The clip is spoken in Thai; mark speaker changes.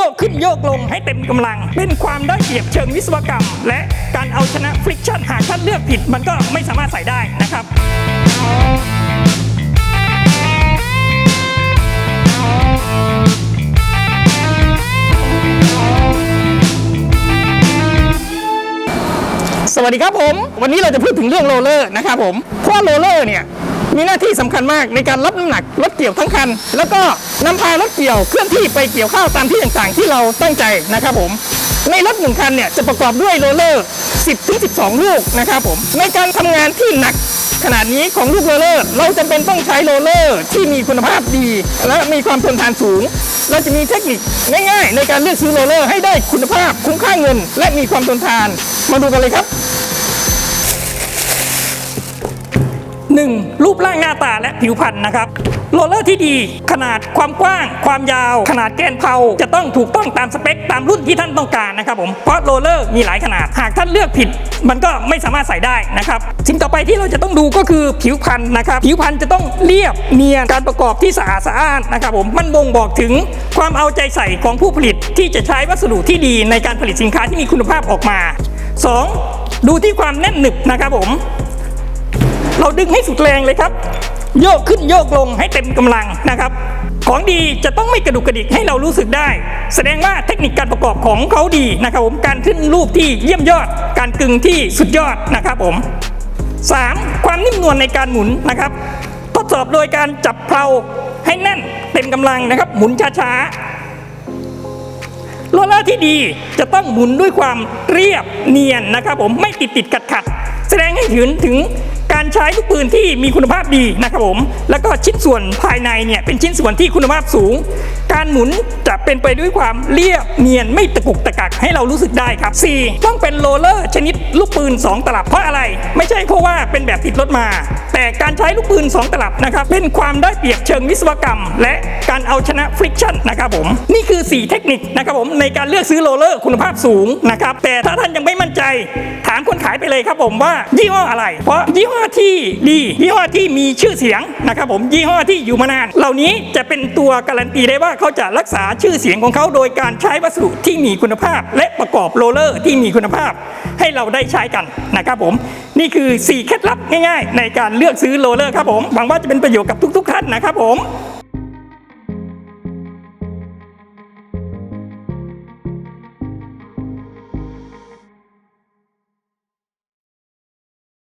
Speaker 1: โยกขึ้นโยกลงให้เต็มกำลัง เป็นความได้เปรียบเชิงวิศวกรรม และการเอาชนะฟริกชันหากท่านเลือกผิด มันก็ไม่สามารถใส่ได้นะครับสวัสดีครับผม วันนี้เราจะพูดถึงเรื่องโรลเลอร์นะครับผมเพราะโรลเลอร์เนี่ย มีหน้าที่สำคัญมากในการรับน้ำหนักรถเกี่ยวทั้งคัน แล้วก็นำพารถเกี่ยวเคลื่อนที่ไปเกี่ยวข้าวตามที่ต่างๆ ที่เราตั้งใจนะครับผมในรถหนึ่งคันเนี่ยจะประกอบด้วยโรลเลอร์ 10ถึง12 ลูกนะครับผมในการทำงานที่หนักขนาดนี้ของลูกโรลเลอร์ เราจำเป็นต้องใช้โรลเลอร์ที่มีคุณภาพดี และมีความทนทานสูง เราจะมีเทคนิคง่ายๆ ในการเลือกซื้อโรลเลอร์ให้ได้คุณภาพคุ้มค่าเงิน และมีความทนทาน มาดูกันเลยครับ 1. รูปร่างหน้าตาและผิวพรรณนะครับโรลเลอร์ที่ดี ขนาดความกว้าง ความยาว ขนาดแกนเพาจะต้องถูกต้องตามสเปค ตามรุ่นที่ท่านต้องการนะครับผมเพราะโรลเลอร์มีหลายขนาด หากท่านเลือกผิด มันก็ไม่สามารถใส่ได้นะครับสิ่งต่อไปที่เราจะต้องดูก็คือผิวพรรณนะครับผิวพรรณจะต้องเรียบเนียนการประกอบที่สะอาดสะอ้านนะครับผมมันบ่งบอกถึงความเอาใจใส่ของผู้ผลิตที่จะใช้วัสดุที่ดีในการผลิตสินค้าที่มีคุณภาพออกมา 2. ดูที่ความแน่นหนึบนะครับผม เราดึงให้สุดแรงเลยครับ โยกขึ้นโยกลงให้เต็มกำลังนะครับ ของดีจะต้องไม่กระดุกกระดิกให้เรารู้สึกได้ แสดงว่าเทคนิคการประกอบของเขาดีนะครับผมการขึ้นรูปที่เยี่ยมยอด การกึงที่สุดยอดนะครับผม 3. ความนิ่มนวลในการหมุนนะครับ ทดสอบโดยการจับเพลาให้แน่นเต็มกำลังนะครับ หมุนช้าๆโรลเลอร์ที่ดีจะต้องหมุนด้วยความเรียบเนียนนะครับผมไม่ติดติดขัดขัดแสดงให้เห็นถึง การใช้ลูกปืนที่มีคุณภาพดีนะครับผม แล้วก็ชิ้นส่วนภายในเนี่ยเป็นชิ้นส่วนที่คุณภาพสูง การหมุน จะเป็นไปด้วยความเรียบเนียนไม่ตะกุกตะกักให้เรารู้สึกได้ครับ 4. ต้องเป็นโรลเลอร์ชนิดลูกปืน 2 ตลับเพราะอะไร ไม่ใช่เพราะว่าเป็นแบบติดรถมา แต่การใช้ลูกปืน 2 ตลับนะครับเป็นความได้เปรียบเชิงวิศวกรรม และการเอาชนะฟริกชันนะครับผมนี่คือ 4 เทคนิคนะครับผมในการเลือกซื้อโรลเลอร์คุณภาพสูงนะครับแต่ถ้าท่านยังไม่มั่นใจ ถามคนขายไปเลยครับผมว่ายี่ห้ออะไร เพราะยี่ห้อที่ดียี่ห้อที่มีชื่อเสียงนะครับผมยี่ห้อที่อยู่มานาน เหล่านี้จะเป็นตัวการันตีได้ว่าเขาจะรักษาชื่อเสียงของเขาโดยการใช้วัสดุที่มีคุณภาพ และประกอบโรลเลอร์ที่มีคุณภาพ ให้เราได้ใช้กันนะครับผม นี่คือ 4 เคล็ดลับง่าย ๆ ในการเลือกซื้อโรลเลอร์ครับผมหวังว่าจะเป็นประโยชน์กับทุก ๆ ท่านนะครับผม